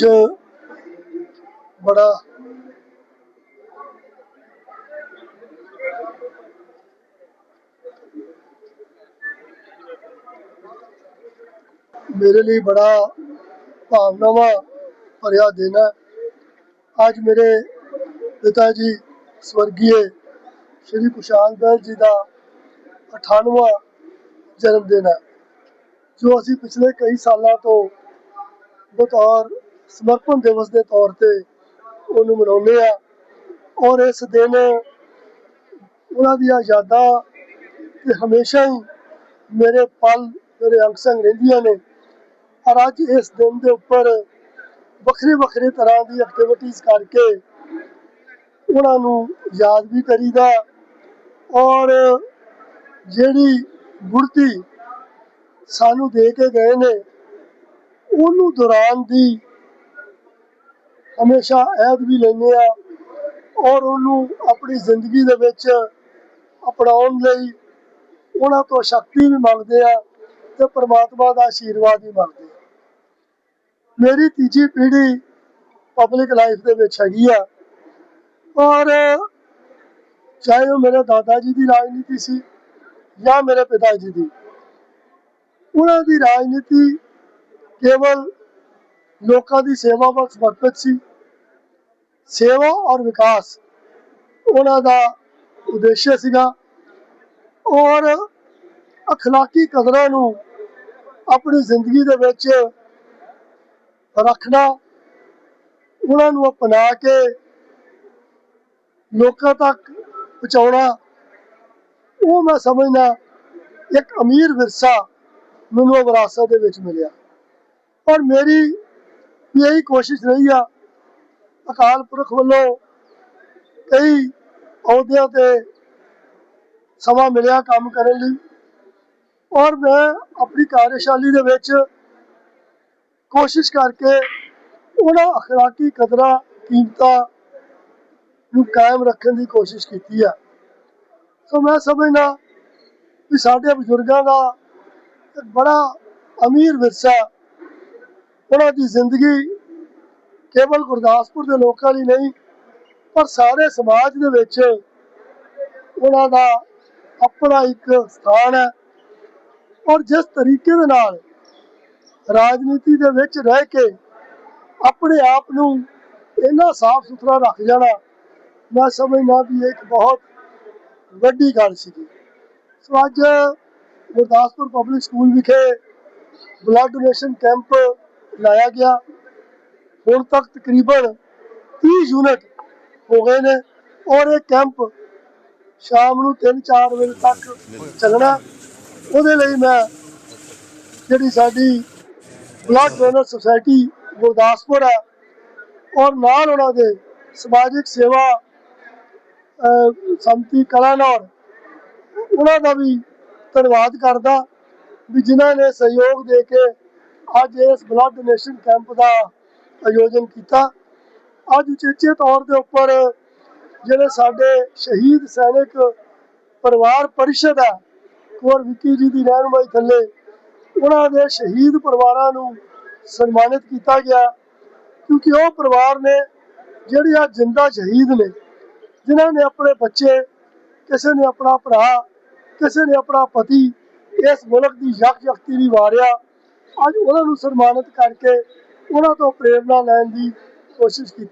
ਅੱਜ ਬੜਾ ਮੇਰੇ ਲਈ ਬੜਾ ਭਾਵਨਾਵਾਂ ਭਰਿਆ ਦਿਨ ਹੈ। ਅੱਜ ਮੇਰੇ ਪਿਤਾ ਜੀ ਸਵਰਗੀਏ ਸ਼੍ਰੀ ਕੁਸ਼ਾਲ ਬੈਲ ਜੀ ਦਾ 98ਵਾਂ ਜਨਮ ਦਿਨ ਹੈ, ਜੋ ਅਸੀਂ ਪਿਛਲੇ ਕਈ ਸਾਲਾਂ ਤੋਂ ਬਤੌਰ ਸਮਰਪਣ ਦਿਵਸ ਦੇ ਤੌਰ ਤੇ ਉਹਨੂੰ ਮਨਾਉਂਦੇ ਆ। ਔਰ ਇਸ ਦਿਨ ਉਹਨਾਂ ਦੀਆਂ ਯਾਦਾਂ ਤੇ ਹਮੇਸ਼ਾ ਹੀ ਮੇਰੇ ਪਲ, ਮੇਰੇ ਅੰਗ ਸੰਗ ਰਹਿੰਦੀਆਂ ਨੇ। ਔਰ ਅੱਜ ਇਸ ਦਿਨ ਦੇ ਉੱਪਰ ਵੱਖਰੇ ਵੱਖਰੇ ਤਰ੍ਹਾਂ ਦੀ ਐਕਟੀਵਿਟੀਜ਼ ਕਰਕੇ ਉਹਨਾਂ ਨੂੰ ਯਾਦ ਵੀ ਕਰੀਦਾ। ਔਰ ਜਿਹੜੀ ਗੁਰਤੀ ਸਾਨੂੰ ਦੇ ਕੇ ਗਏ ਨੇ, ਉਹਨੂੰ ਦੌਰਾਨ ਦੀ ਹਮੇਸ਼ਾ ਐਦ ਵੀ ਲੈਂਦੇ ਆ ਔਰ ਉਹਨੂੰ ਆਪਣੀ ਜ਼ਿੰਦਗੀ ਦੇ ਵਿੱਚ ਅਪਣਾਉਣ ਲਈ ਉਹਨਾਂ ਤੋਂ ਸ਼ਕਤੀ ਵੀ ਮੰਗਦੇ ਆ ਤੇ ਪ੍ਰਮਾਤਮਾ ਦਾ ਆਸ਼ੀਰਵਾਦ ਵੀ ਮੰਗਦੇ ਆ। ਮੇਰੀ ਤੀਜੀ ਪੀੜ੍ਹੀ ਪਬਲਿਕ ਲਾਈਫ ਦੇ ਵਿੱਚ ਹੈਗੀ ਆ। ਔਰ ਚਾਹੇ ਉਹ ਮੇਰੇ ਦਾਦਾ ਜੀ ਦੀ ਰਾਜਨੀਤੀ ਸੀ ਜਾਂ ਮੇਰੇ ਪਿਤਾ ਜੀ ਦੀ, ਉਹਨਾਂ ਦੀ ਰਾਜਨੀਤੀ ਕੇਵਲ ਲੋਕਾਂ ਦੀ ਸੇਵਾ ਵੱਲ ਸਮਰਪਿਤ ਸੀ। ਸੇਵਾ ਔਰ ਵਿਕਾਸ। ਉਹਨਾਂ ਦਾ ਉਦੇਸ਼ ਸੀਗਾ। ਔਰ ਅਖਲਾਕੀ ਕਦਰਾਂ ਨੂੰ ਆਪਣੀ ਜ਼ਿੰਦਗੀ ਦੇ ਵਿੱਚ ਰੱਖਣਾ, ਉਹਨਾਂ ਨੂੰ ਅਪਣਾ ਕੇ ਲੋਕਾਂ ਤੱਕ ਪਹੁੰਚਾਉਣਾ, ਉਹ ਮੈਂ ਸਮਝਦਾ ਇੱਕ ਅਮੀਰ ਵਿਰਸਾ ਮੈਨੂੰ ਵਿਰਾਸਤ ਦੇ ਵਿੱਚ ਮਿਲਿਆ। ਔਰ ਮੇਰੀ ਵੀ ਇਹੀ ਕੋਸ਼ਿਸ਼ ਰਹੀ ਆ ਅਕਾਲ ਪੁਰਖ ਵੱਲੋਂ ਕਈ ਅਹੁਦਿਆਂ ਤੇ ਸਮਾਂ ਮਿਲਿਆ ਕੰਮ ਕਰਨ ਲਈ। ਔਰ ਮੈਂ ਆਪਣੀ ਕਾਰਜਸ਼ਾਲੀ ਦੇ ਵਿੱਚ ਕੋਸ਼ਿਸ਼ ਕਰਕੇ ਉਹਨਾਂ ਅਖਲਾਕੀ ਕਦਰਾਂ, ਕੀਮਤਾਂ ਨੂੰ ਕਾਇਮ ਰੱਖਣ ਦੀ ਕੋਸ਼ਿਸ਼ ਕੀਤੀ ਆ। ਸੋ ਮੈਂ ਸਮਝਦਾ ਕਿ ਸਾਡੇ ਬਜ਼ੁਰਗਾਂ ਦਾ ਇੱਕ ਬੜਾ ਅਮੀਰ ਵਿਰਸਾ ਉਹਨਾਂ ਦੀ ਜ਼ਿੰਦਗੀ ਕੇਵਲ ਗੁਰਦਾਸਪੁਰ ਦੇ ਲੋਕਾਂ ਲਈ ਨਹੀਂ, ਪਰ ਸਾਰੇ ਸਮਾਜ ਦੇ ਵਿੱਚ ਉਹਨਾਂ ਦਾ ਆਪਣਾ ਇੱਕ ਸਥਾਨ ਹੈ। ਔਰ ਜਿਸ ਤਰੀਕੇ ਦੇ ਨਾਲ ਰਾਜਨੀਤੀ ਦੇ ਵਿੱਚ ਰਹਿ ਕੇ ਆਪਣੇ ਆਪ ਨੂੰ ਇੰਨਾ ਸਾਫ਼ ਸੁਥਰਾ ਰੱਖ ਜਾਣਾ, ਮੈਂ ਸਮਝਦਾ ਵੀ ਇਹ ਇੱਕ ਬਹੁਤ ਵੱਡੀ ਗੱਲ ਸੀਗੀ। ਸੋ ਅੱਜ ਗੁਰਦਾਸਪੁਰ ਪਬਲਿਕ ਸਕੂਲ ਵਿਖੇ ਬਲੱਡ ਡੋਨੇਸ਼ਨ ਕੈਂਪ ਲਾਇਆ ਗਿਆ। ਹੁਣ ਤੱਕ ਤਕਰੀਬਨ 30 ਯੂਨਿਟ ਹੋ ਗਏ ਨੇ ਔਰ ਇਹ ਕੈਂਪ ਸ਼ਾਮ ਨੂੰ 3-4 ਵਜੇ ਤੱਕ ਚੱਲਣਾ। ਉਹਦੇ ਲਈ ਮੈਂ ਜਿਹੜੀ ਸਾਡੀ ਬਲੱਡ ਡੋਨਰ ਸੁਸਾਇਟੀ ਗੁਰਦਾਸਪੁਰ ਹੈ ਔਰ ਨਾਲ ਉਹਨਾਂ ਦੇ ਸਮਾਜਿਕ ਸੇਵਾ ਸੰਤੀ ਸੰਮਤੀ ਕਲਾਨੌਰ ਉਹਨਾਂ ਦਾ ਵੀ ਧੰਨਵਾਦ ਕਰਦਾ ਵੀ ਜਿਨ੍ਹਾਂ ਨੇ ਸਹਿਯੋਗ ਦੇ ਕੇ ਅੱਜ ਇਸ ਬਲੱਡ ਡੋਨੇਸ਼ਨ ਕੈਂਪ ਦਾ ਆਯੋਜਨ ਕੀਤਾ। ਅੱਜ ਉਚੇਚੇ ਤੌਰ ਦੇ ਉੱਪਰ ਜਿਹੜੇ ਸਾਡੇ ਸ਼ਹੀਦ ਸੈਨਿਕ ਪਰਿਵਾਰ ਪਰਿਸ਼ਦ ਹੈ ਕੁਰ ਵਿੱਕੀ ਜੀ ਦੀ ਰਹਿਨੁਮਾਈ ਥੱਲੇ, ਉਹਨਾਂ ਦੇ ਸ਼ਹੀਦ ਪਰਿਵਾਰਾਂ ਨੂੰ ਸਨਮਾਨਿਤ ਕੀਤਾ ਗਿਆ। ਕਿਉਂਕਿ ਉਹ ਪਰਿਵਾਰ ਨੇ ਜਿਹੜੇ ਆ ਜਿੰਦਾ ਸ਼ਹੀਦ ਨੇ, ਜਿਨ੍ਹਾਂ ਨੇ ਆਪਣੇ ਬੱਚੇ, ਕਿਸੇ ਨੇ ਆਪਣਾ ਭਰਾ, ਕਿਸੇ ਨੇ ਆਪਣਾ ਪਤੀ ਇਸ ਮੁਲਕ ਦੀ ਯਕ ਯਕਤੀ ਲਈ ਵਾਰਿਆ, ਅੱਜ ਉਹਨਾਂ ਨੂੰ ਸਨਮਾਨਿਤ ਕਰਕੇ ਉਹਨਾਂ ਤੋਂ ਪ੍ਰੇਰਣਾ ਲੈਣ ਦੀ ਕੋਸ਼ਿਸ਼ ਕੀਤੀ।